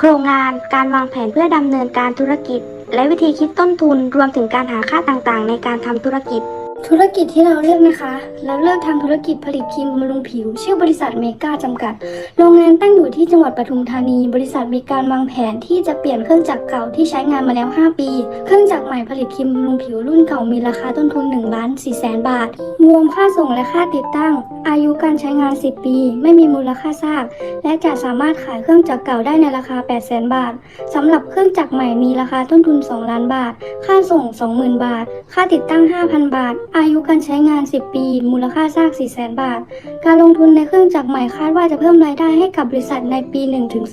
โครงงานการวางแผนเพื่อดำเนินการธุรกิจ และวิธีคิดต้นทุนรวมถึงการหาค่าต่างๆ ในการทำธุรกิจ ธุรกิจที่เราเลือกนะคะ เราเลือกทำธุรกิจผลิตครีมบำรุงผิว ชื่อบริษัทเมกาจำกัด โรงงานตั้งอยู่ที่จังหวัดปทุมธานี บริษัทมีการวางแผนที่จะเปลี่ยนเครื่องจักรเก่าที่ใช้งานมาแล้ว 5 ปี เครื่องจักรใหม่ผลิตครีมบำรุงผิวรุ่นเก่ามีราคาต้นทุน1ล้าน4แสนบาท รวมค่าส่งและค่าติดตั้ง อายุการใช้งาน 10 ปี ไม่มีมูลค่าซากและจะสามารถขายเครื่องจักรเก่าได้ในราคา8 0 0แสนบาทสำหรับเครื่องจักรใหม่มีราคาต้นทุน 2 ล้านบาท ค่าส่ง 20,000 บาท ค่าติดตั้ง 5,000 บาทอายุการใช้งาน 10 ปี มูลค่าสร้าง 400,000 บาท การลงทุนในเครื่องจักรใหม่คาดว่าจะเพิ่มรายได้ให้กับบริษัทในปี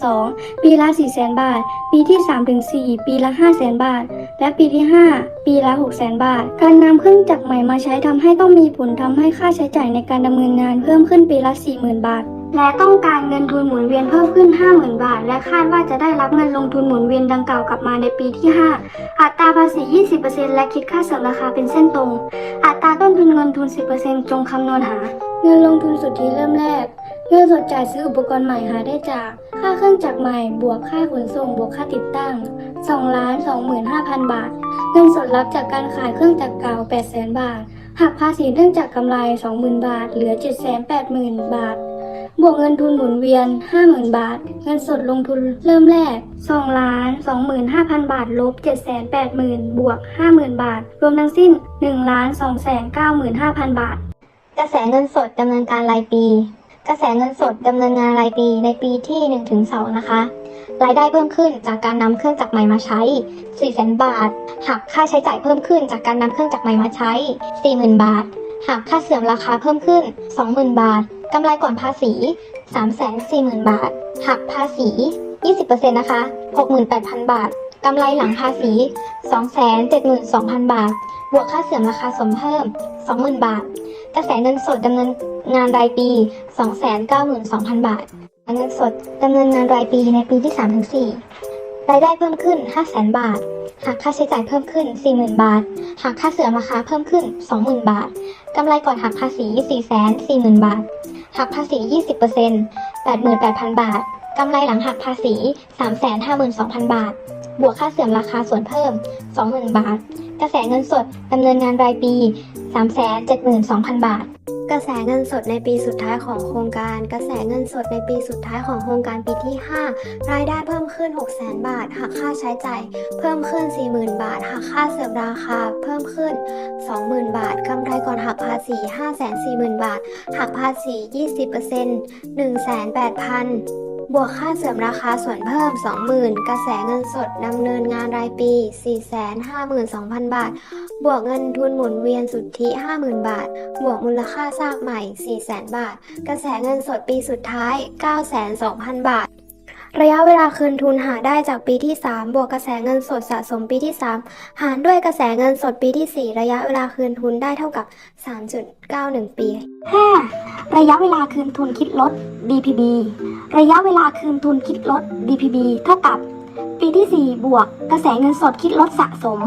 1-2 ปีละ 400,000 บาท ปีที่ 3-4 ปีละ 5 0 0 0 0 บาท และปีที่ 5 ปีละ 600,000บาท การนำเครื่องจักรใหม่มาใช้ทำให้ต้องมีผลทำให้ค่าใช้จ่ายในการดำเนินงานเพิ่มขึ้นปีละ 40,000 บาท และต้องการเงินทุนหมุนเวียนเพิ่มขึ้น 50,000 บาท และคาดว่าจะได้รับเงินลงทุนหมุนเวียนดังกล่าวกลับมาในปีที่ 5 อัตราภาษี 20%และคิดค่าเสริมราคาเป็นเส้นตรง อัตราต้นทุนเงินทุน 10%จงคำนวณหา เงินลงทุนสุทธิเริ่มแรก เงินสดจ่ายซื้ออุปกรณ์ใหม่หาได้จาก ค่าเครื่องจักรใหม่บวกค่าขนส่งบวกค่าติดตั้ง2ล้าน25,000 บาท เงินสดรับจากการขายเครื่องจักรเก่า 800,000 บาทหักภาษีเนื่องจากกำไร 20,000 บาท เหลือ 780,000 บาท บวกเงินทุนหมุนเวียน 50,000 บาท เงินสดลงทุนเริ่มแรก2ล้าน25,000 บาท ลบ 780,000 บวก 50,000 บาท รวมทั้งสิ้น1ล้าน295,000 บาท กระแสเงินสดดำเนินการรายปี กระแสเงินสดดำเนินงานรายปีในปีที่ 1-2 นะคะรายได้เพิ่มขึ้นจากการนำเครื่องจักรใหม่มาใช้ 400,000 บาท หักค่าใช้จ่ายเพิ่มขึ้นจากการนำเครื่องจักรใหม่มาใช้ 40,000 บาท หักค่าเสื่อมราคาเพิ่มขึ้น 20,000 บาท กำไรก่อนภาษี 340,000 บาท หักภาษี 20%นะคะ 68,000 บาท กำไรหลังภาษี 272,000 บาท บวกค่าเสื่อมราคาสมเพิ่ม 20,000 บาท กระแสเงินสดดำเนินงานรายปี 292,000 บาท เงินสดดำเนินงานรายปีในปีที่ 3-4 รายได้เพิ่มขึ้น 500,000 บาทหักค่าใช้จ่ายเพิ่มขึ้น 40,000 บาทหักค่าเสื่อมราคาเพิ่มขึ้น 20,000 บาท กำไรก่อนหักภาษี 440,000 บาท หักภาษี 20% 88,000 บาท กำไรหลังหักภาษี 352,000 บาท บวกค่าเสื่อมราคาส่วนเพิ่ม 20,000 บาท กระแสเงินสดดำเนินงานรายปี 372,000 บาท กระแสเงินสดในปีสุดท้ายของโครงการ กระแสเงินสดในปีสุดท้ายของโครงการปีที่ 5 รายได้เพิ่มขึ้น 6 0 0 0 0 0 บาทหักค่าใช้จ่ายเพิ่มขึ้น 40,000 บาทหักค่าเสื่อมราคาเพิ่มขึ้น 20,000 บาท กำไรก่อนหักภาษี 540,000 บาท หักภาษี 20% 1,8,000 บวกค่าเสื่อมราคาส่วนเพิ่ม 20,000 กระแสเงินสดดำเนินงานรายปี 452,000 บาท บวกเงินทุนหมุนเวียนสุทธิ 50,000 บาท บวกมูลค่าซากใหม่ 400,000 บาท กระแสเงินสดปีสุดท้าย 902,000 บาทระยะเวลาคืนทุนหาได้จากปีที่ 3 บวกกระแสเงินสดสะสมปีที่ 3 หารด้วยกระแสเงินสดปีที่ 4 ระยะเวลาคืนทุนได้เท่ากับ 3.91 ปี 5. ระยะเวลาคืนทุนคิดลด DPB ระยะเวลาคืนทุนคิดลด DPB เท่ากับ ปีที่ 4 บวก กระแสเงินสดคิดลดสะสม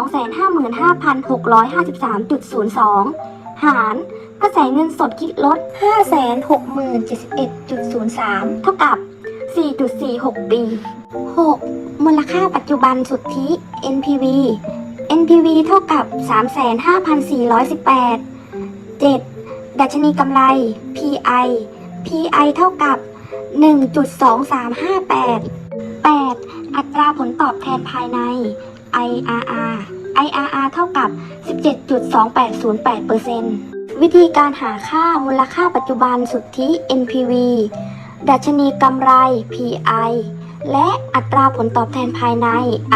255,653.02 หาร กระแสเงินสดคิดลด 560,071.03 เท่ากับ 4.46 ปี 6. มูลค่าปัจจุบันสุทธิ NPV NPV เท่ากับ 35,418 7. ดัชนีกำไร PI PI เท่ากับ 1.2358 8. อัตราผลตอบแทนภายใน IRR IRR เท่ากับ 17.2808%วิธีการหาค่ามูลค่าปัจจุบันสุทธิ NPV ดัชนีกำไร PI และอัตราผลตอบแทนภายใน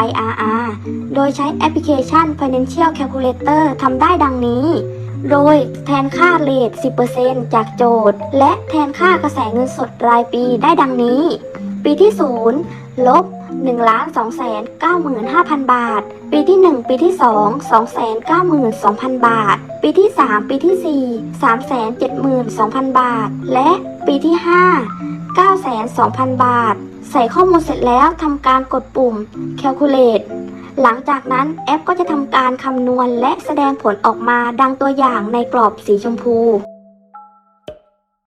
IRR โดยใช้แอปพลิเคชัน Financial Calculator ทำได้ดังนี้ โดยแทนค่าเรท10%จากโจทย์ และแทนค่ากระแสเงินสดรายปีได้ดังนี้ ปีที่ 0 ลบ1 2 9 5 0 0 0 บาท ปีที่ 1 ปีที่ 2 2 9 2 0 0 0 บาท ปีที่ 3 ปีที่ 4 3 7 2 0 0 0 บาท และปีที่ 5 9,200,000บาท ใส่ข้อมูลเสร็จแล้วทำการกดปุ่ม Calculate หลังจากนั้นแอปก็จะทำการคำนวณและแสดงผลออกมาดังตัวอย่างในกรอบสีชมพู